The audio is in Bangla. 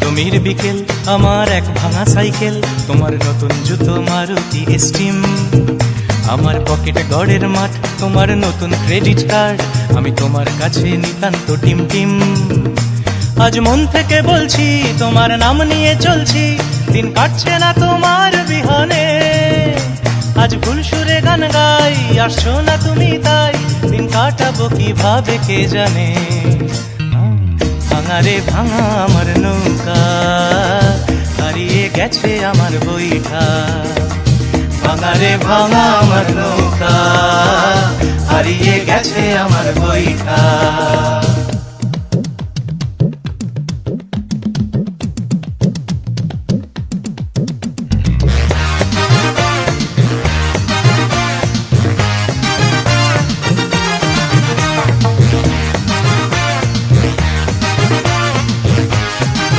অষ্টমীর বিকেল, আমার এক ভাঙা সাইকেল, তোমার নতুন জুতো মারুতি স্টিম আমার পকেটে গড়ের মাঠ, তোমার নতুন ক্রেডিট কার্ড, আমি তোমার কাছে নিতান্ত টিম টিম। আজ মন থেকে বলছি, তোমার নাম নিয়ে চলছি, দিন কাটছে না তোমার বিহনে। আজ ভুল সুরে গান গাই, আসছো না তুমি তাই, দিন কাটাবো কীভাবে কে জানে? ভাঙা রে ভাঙা আমার হারিয়ে গেছে আমার বইটা। ভাঙা রে ভাঙা আমার নৌকা হারিয়ে গেছে আমার বইটা।